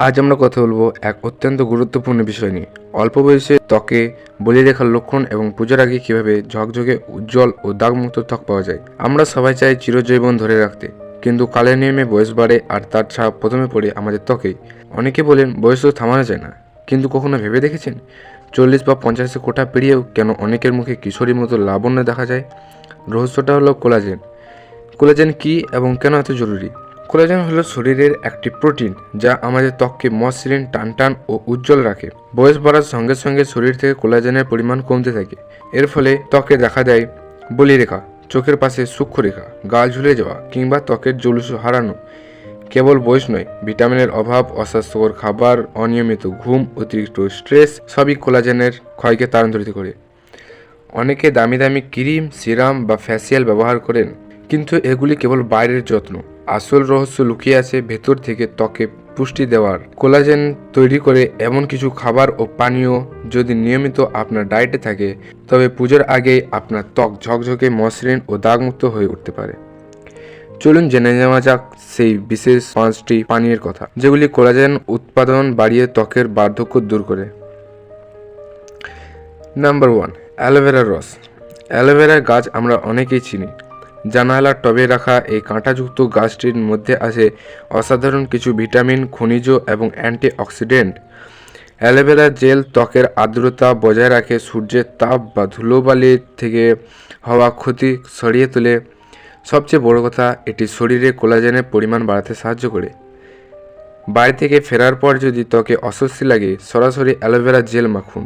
আজ আমরা কথা বলব এক অত্যন্ত গুরুত্বপূর্ণ বিষয় নিয়ে। অল্প বয়সে ত্বকে বলি রেখার লক্ষণ এবং পুজোর আগে কীভাবে ঝকঝকে, উজ্জ্বল ও দাগমুক্ত ত্বক পাওয়া যায়, আমরা সবাই চাই চিরজৈবন ধরে রাখতে। কিন্তু কালের নিয়মে বয়স বাড়ে আর তার ছাপ প্রথমে পড়ে আমাদের ত্বকেই অনেকে বলেন বয়স তো থামানো যায় না, কিন্তু কখনো ভেবে দেখেছেন? চল্লিশ বা পঞ্চাশে কোঠা পেরিয়েও কেন অনেকের মুখে কিশোরীর মতো লাবণ্য দেখা যায়? রহস্যটা হলো কোলাজেন। কোলাজেন কি এবং কেন এত জরুরি? কোলাজেন হলো শরীরের একটি প্রোটিন যা আমাদের ত্বককে মসৃণ, টানটান ও উজ্জ্বল রাখে। বয়স বাড়ার সঙ্গে সঙ্গে শরীর থেকে কোলাজেনের পরিমাণ কমতে থাকে। এর ফলে ত্বকে দেখা দেয় বলিরেখা, চোখের পাশে সূক্ষ্মরেখা, গাল ঝুলে যাওয়া কিংবা ত্বকের জলুস হারানো। কেবল বয়স নয়, ভিটামিনের অভাব, অস্বাস্থ্যকর খাবার, অনিয়মিত ঘুম, অতিরিক্ত স্ট্রেস সবই কোলাজেনের ক্ষয়কে তাড়ান্তরিত করে। অনেকে দামি দামি ক্রিম, সিরাম বা ফ্যাসিয়াল ব্যবহার করেন, কিন্তু এগুলি কেবল বাইরের যত্ন। আসল রহস্য লুকিয়ে আছে ভেতর থেকে ত্বকে পুষ্টি দেওয়ার। কোলাজেন তৈরি করে এমন কিছু খাবার ও পানীয় যদি নিয়মিত আপনার ডায়েটে থাকে, তবে পুজোর আগেই আপনার ত্বক ঝকঝকে, মসৃণ ও দাগমুক্ত হয়ে উঠতে পারে। চলুন জেনে নেওয়া যাক সেই বিশেষ পাঁচটি পানীয়ের কথা, যেগুলি কোলাজেন উৎপাদন বাড়িয়ে ত্বকের বার্ধক্য দূর করে। নাম্বার ওয়ান অ্যালোভেরার রস। অ্যালোভেরা গাছ আমরা অনেকেই চিনি। জানালার টবে রাখা এই কাঁটাযুক্ত গাছটির মধ্যে আছে অসাধারণ কিছু ভিটামিন, খনিজ এবং অ্যান্টি অক্সিডেন্ট অ্যালোভেরা জেল, ত্বকের আর্দ্রতা বজায় রাখে, সূর্যের তাপ বা ধুলোবালি থেকে হওয়া ক্ষতি সরিয়ে তোলে। সবচেয়ে বড় কথা, এটি শরীরে কোলাজেনের পরিমাণ বাড়াতে সাহায্য করে। বাড়ি থেকে ফেরার পর যদি ত্বকে অস্বস্তি লাগে, সরাসরি অ্যালোভেরা জেল মাখুন।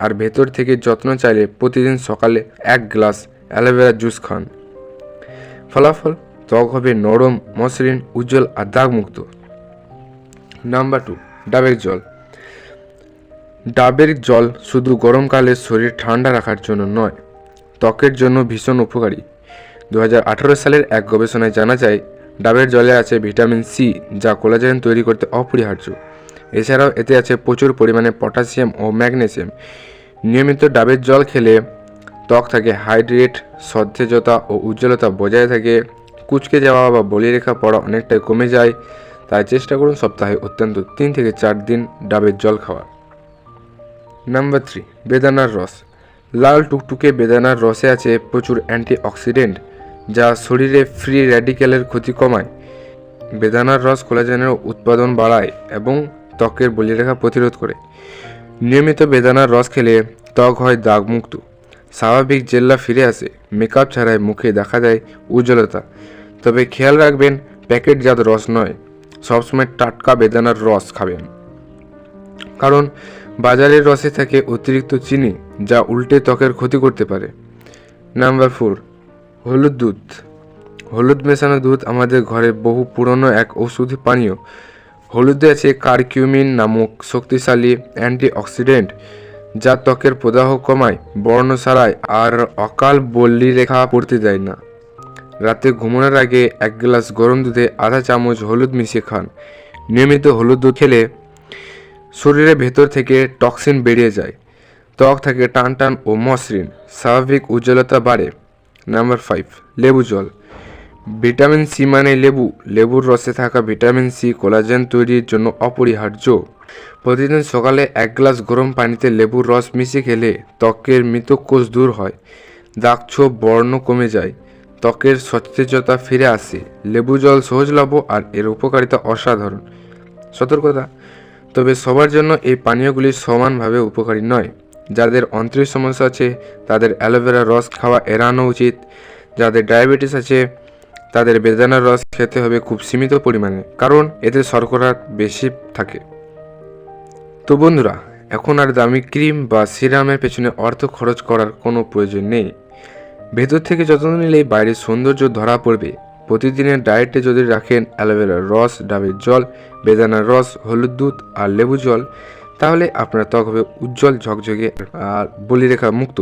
আর ভেতর থেকে যত্ন চাইলে প্রতিদিন সকালে এক গ্লাস অ্যালোভেরা জুস খান। ফলাফল ত্বক হবে নরম, মসৃণ, উজ্জ্বল আর দাগমুক্ত। নাম্বার টু ডাবের জল। ডাবের জল শুধু গরমকালে শরীর ঠান্ডা রাখার জন্য নয়, ত্বকের জন্য ভীষণ উপকারী। দু হাজার আঠারো সালের এক গবেষণায় জানা যায়, ডাবের জলে আছে ভিটামিন সি, যা কোলাজেন তৈরি করতে অপরিহার্য। এছাড়াও এতে আছে প্রচুর পরিমাণে পটাশিয়াম ও ম্যাগনেসিয়াম। নিয়মিত ডাবের জল খেলে ত্বক থাকে হাইড্রেট, সতেজতা ও উজ্জ্বলতা বজায় থাকে। কুচকে যাওয়া বা বলিরেখা পড়া অনেকটাই কমে যায়। তাই চেষ্টা করুন সপ্তাহে অত্যন্ত তিন থেকে চার দিন ডাবের জল খাওয়ার। নাম্বার থ্রি, বেদানার রস। লাল টুকটুকে বেদানার রসে আছে প্রচুর অ্যান্টি অক্সিডেন্ট যা শরীরে ফ্রি র্যাডিক্যালের ক্ষতি কমায়। বেদানার রস কোলাজেনের উৎপাদন বাড়ায় এবং ত্বকের বলিরেখা প্রতিরোধ করে। নিয়মিত বেদানার রস খেলে ত্বক হয় দাগমুক্ত। স্বাভাবিক জেল্লা ফিরে আসে মেকআপ ছাড়াই মুখে দেখা দেয় উজ্জ্বলতা। তবে খেয়াল রাখবেন, প্যাকেটজাত রস নয়, সবসময় টাটকা বেদানার রস খাবেন। কারণ বাজারের রসে থাকে অতিরিক্ত চিনি, যা উল্টে ত্বকের ক্ষতি করতে পারে। নাম্বার ফোর, হলুদ দুধ। হলুদ মেশানো দুধ আমাদের ঘরে বহু পুরনো এক ওষুধি পানীয়। হলুদে আছে কারকিউমিন নামক শক্তিশালী অ্যান্টিঅক্সিডেন্ট যা ত্বকের প্রদাহ কমায় বর্ণ সারায় আর অকাল বল্লি রেখা পড়তে দেয় না। রাতে ঘুমানোর আগে এক গ্লাস গরম দুধে আধা চামচ হলুদ মিশিয়ে খান। নিয়মিত হলুদ দুধ খেলে শরীরের ভেতর থেকে টক্সিন বেরিয়ে যায়। ত্বক থাকে টান টান ও মসৃণ। স্বাভাবিক উজ্জ্বলতা বাড়ে। নাম্বার ফাইভ, লেবু জল। ভিটামিন সি মানে লেবু। লেবুর রসে থাকা ভিটামিন সি কোলাজেন তৈরির জন্য অপরিহার্য। প্রতিদিন সকালে এক গ্লাস গরম পানিতে লেবুর রস মিশিয়ে খেলে ত্বকের মৃত কোষ দূর হয়। দাগ ছোপ বর্ণ কমে যায়। ত্বকের সতেজতা ফিরে আসে। লেবু জল সহজলভ্য আর এর উপকারিতা অসাধারণ। সতর্কতা। তবে সবার জন্য এই পানীয়গুলি সমানভাবে উপকারী নয়। যাদের অন্ত্রের সমস্যা আছে, তাদের অ্যালোভেরা রস খাওয়া এড়ানো উচিত। যাদের ডায়াবেটিস আছে, তাদের বেদানার রস খেতে হবে খুব সীমিত পরিমাণে। কারণ এতে শর্করা বেশি থাকে। তো বন্ধুরা, এখন আর দামি ক্রিম বা সিরামের পেছনে অর্থ খরচ করার কোনো প্রয়োজন নেই। ভেতর থেকে যত্ন নিলেই বাইরের সৌন্দর্য ধরা পড়বে। প্রতিদিনের ডায়েটে যদি রাখেন অ্যালোভেরার রস, ডাবের জল বেদানার রস, হলুদ দুধ আর লেবু জল, তাহলে আপনার ত্বক হবে উজ্জ্বল, ঝকঝকে আর বলিরেখা মুক্ত।